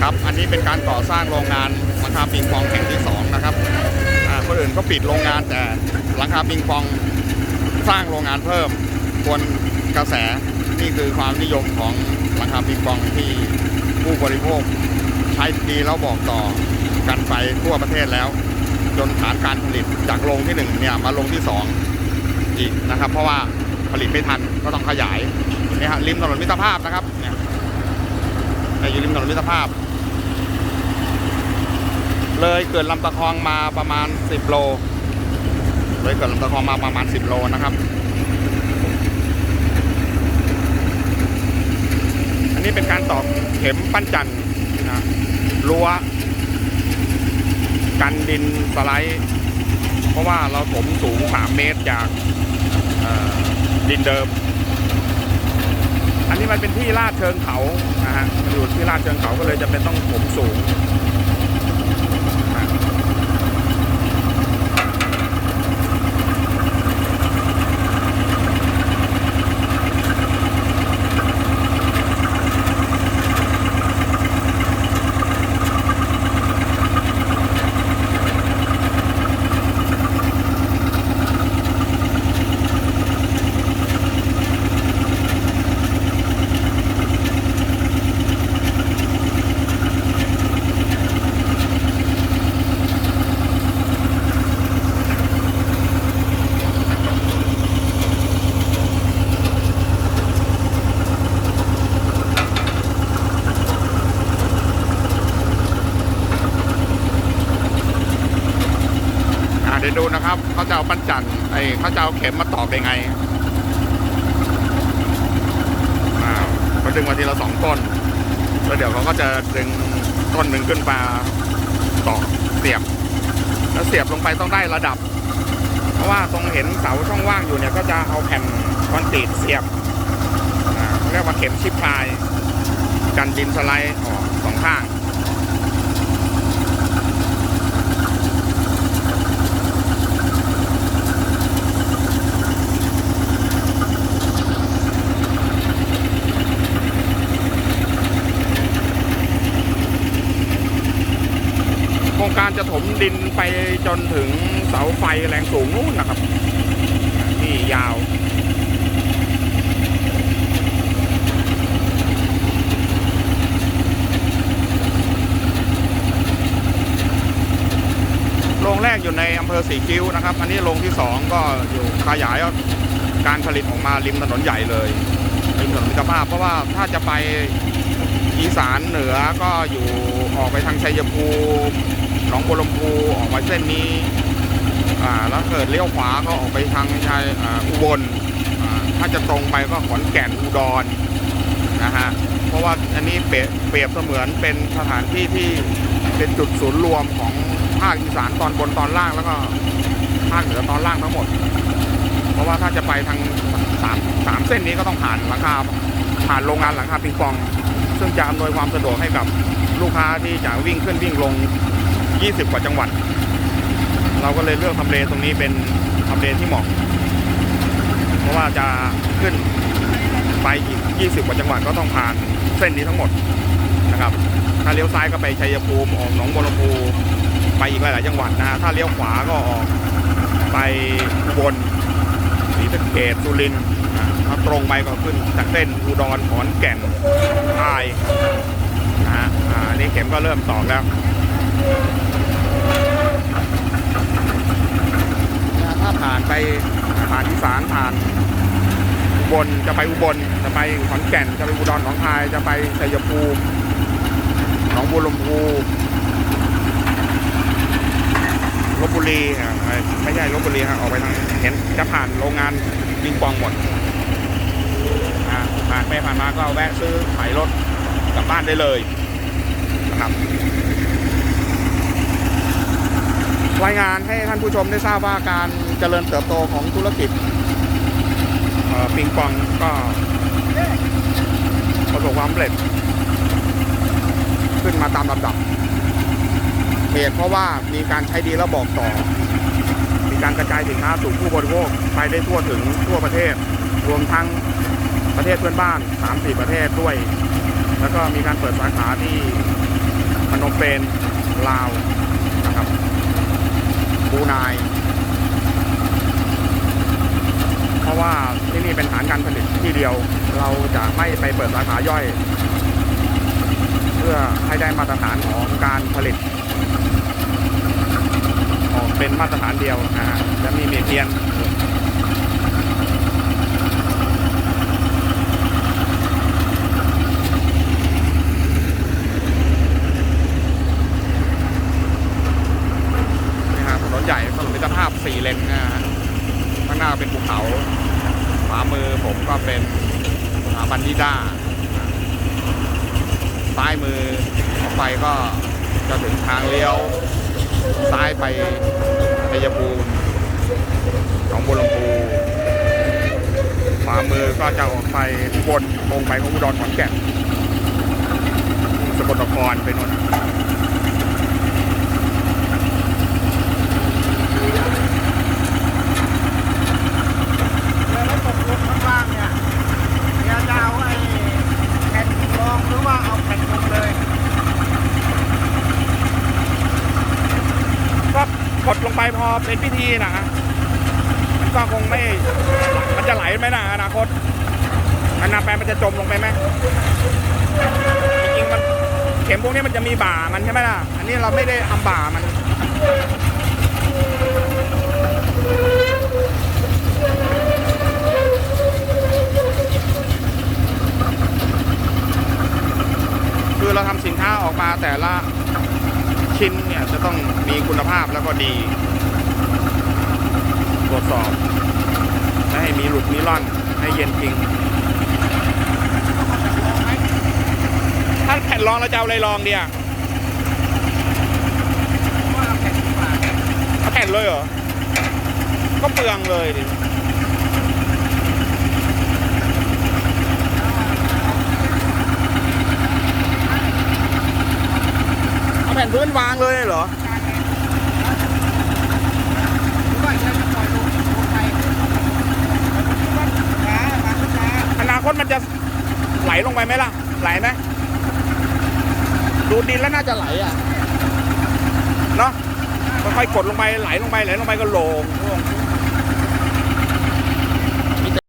ครับ อันนี้เป็นการก่อสร้างโรงงานหลังคาปิงปองแห่งที่สองนะครับคนอื่นก็ปิดโรงงานแต่หลังคาปิงปองสร้างโรงงานเพิ่มควนกระแสนี่คือความนิยมของหลังคาปิงปองที่ผู้บริโภคใช้ดีแล้วบอกต่อกันไปทั่วประเทศแล้ว จนฐานการผลิตจากโรงที่หนึ่งเนี่ยมาโรงที่สองอีกนะครับ เพราะว่าผลิตไม่ทันก็ต้องขยายนี่ฮะริมถนนมิตรภาพนะครับเนี่ยอยู่ริมถนนมิตรภาพ เลยเกิดลำตะคองมาประมาณ 10 โล เลยเกิดลำตะคองมาประมาณ 10 โลนะครับ อันนี้เป็นการตอกเข็มปั้นจันทร์นะรั้วกันดินสไลด์ เพราะว่าเราถมสูง 3 เมตรจากดินเดิม อันนี้มันเป็นที่ลาดเชิงเขานะฮะอยู่ที่ลาดเชิงเขาก็เลยจะเป็นต้องถมสูง เขาจะเอาปั้นจันทร์ไอ้เขาจะเอาเข็มมาตอกได้ไงอ้าวเขาดึงมาทีละสองต้นแล้วเดี๋ยวเขาก็จะดึงต้นหนึ่งขึ้นมาตอกเสียบ แล้วเสียบลงไปต้องได้ระดับ เพราะว่าตรงเห็นเสาช่องว่างอยู่เนี่ยก็จะเอาแผ่นคอนกรีตเสียบเรียกว่าเข็มชิปพลาย กันดินสไลด์ออกสองข้าง โครงการ จะถมดินไปจนถึงเสาไฟแรงสูงนู่นนะครับ ที่ยาวโรงแรกอยู่ในอำเภอสีคิ้วนะครับ อันนี้โรงที่สองก็อยู่ขยายการผลิตออกมาริมถนนใหญ่เลยริมถนนมิตรภาพเพราะว่าถ้าจะไปอีสานเหนือก็อยู่ออกไปทางชัยภูมิ หนองบัวลำพูออกมาเส้นนี้อ่าแล้วเกิดเลี้ยวขวาก็ออกไปทางชัยอุบลถ้าจะตรงไปก็ขอนแก่นอุดรนะฮะเพราะว่าอันนี้เปรียบเปรียบเสมือนเป็นสถานที่ที่เป็นจุดศูนย์รวมของภาคอีสานตอนบนตอนล่างแล้วก็ภาคเหนือตอนล่างทั้งหมด เพราะว่าถ้าจะไปทางสามสามเส้นนี้ก็ต้องผ่านหลังคาผ่านโรงงานหลังคาปิงปอง ซึ่งจะอำนวยความสะดวกให้กับลูกค้าที่จะวิ่งขึ้นวิ่งลง 20 กว่าจังหวัด เราก็เลยเลือกทำเลตรงนี้เป็นทำเลที่เหมาะ เพราะว่าจะขึ้นไปอีก 20 กว่าจังหวัดก็ต้องผ่านเส้นนี้ทั้งหมดนะครับ ถ้าเลี้ยวซ้ายก็ไปชัยภูมิออกหนองบัวลำพูไปอีกหลาย ๆ จังหวัดนะฮะถ้าเลี้ยวขวาก็ออกไปอุบลศรีสะเกษสุรินทร์ถ้าตรงไปก็ขึ้นจากเส้นอุดรขอนแก่นพายนะฮะอ่านนี่เข็มก็เริ่มตอกแล้วนะถ้า ผ่านไปผ่านอีสานผ่านอุบลจะไปอุบลจะไปขอนแก่นจะไปอุดรหนองคายจะไปชัยภูมิหนองบัวลำพูลบบุรีอะไม่ใช่ลบบุรีฮะออกไปทางเห็นจะผ่านโรงงานปิงปองหมดผ่านไปผ่านมาก็แวะซื้อขายรถกลับบ้านได้เลยนะครับ รายงานให้ท่านผู้ชมได้ทราบว่าการเจริญเติบโตของธุรกิจปิงปองก็ประสบความสำเร็จ ขึ้นมาตามลำดับเหตุเพราะว่ามีการใช้ดีแล้วบอกต่อ มีการกระจายสินค้าสู่ผู้บริโภคไปได้ทั่วถึงทั่วประเทศ รวมทั้งประเทศเพื่อนบ้าน 3-4 ประเทศด้วย แล้วก็มีการเปิดสาขาที่มโนเปนลาว บูนาย เพราะว่าที่นี่เป็นฐานการผลิตที่เดียว เราจะไม่ไปเปิดสาขาย่อย เพื่อให้ได้มาตรฐานของการผลิต ออกเป็นมาตรฐานเดียวนะฮะและมีเมเทียนฮะถนนใหญ่ถนนมิตรภาพสี่เลนนะฮะข้างหน้า เป็นภูเขาขวามือผมก็เป็นสถาบันนิด้าซ้ายมือออกไปก็จะถึงทางเลี้ยว ซ้ายไปชัยภูมิหนองบัวลำพูขวามือก็จะออกไปบนตรงไปของอุดรขอนแก่นสกลนครไปนู่นล้วตกลงข้างล่างเนี่ยเนี่ยจะเอาไอ้แผ่นรองหรือว่าเอาแผ่นลงเลย ก็กดลง ไปพอเป็นพิธีนะมันก็คงไม่ มันจะไหลไหมนะอนาคตอนนาแปมันจะจมลงไปไหมจริงๆมันเข็มพวกนี้มันจะมีบ่ามันใช่ไหมล่ะ อันนี้เราไม่ได้ทำบ่ามันคือเราทำสินค้าออกมาแต่ละชิ้นเนี่ยจะต้องมีคุณภาพแล้วก็ดี ตรวจสอบให้มีหลุดมีร่อนให้เย็นจริง ถ้าแผ่นรองเราจะเอาอะไรรองเดียว่าเอาแผ่นเอาแผ่นเลยเหรอ ก็เปลืองเลยดิเอาแผ่นพื้นวางเลยเหรอ หรือว่าจะปล่อยลงลงไปว่าช้ามาช้า นมันจะไหลลงไปไหมล่ะ ไหลไหมดูดินแล้วน่าจะไหลอะ เนาะค่อยๆกดลงไปไหลลงไปไหลลงไปก็โลงโล่ง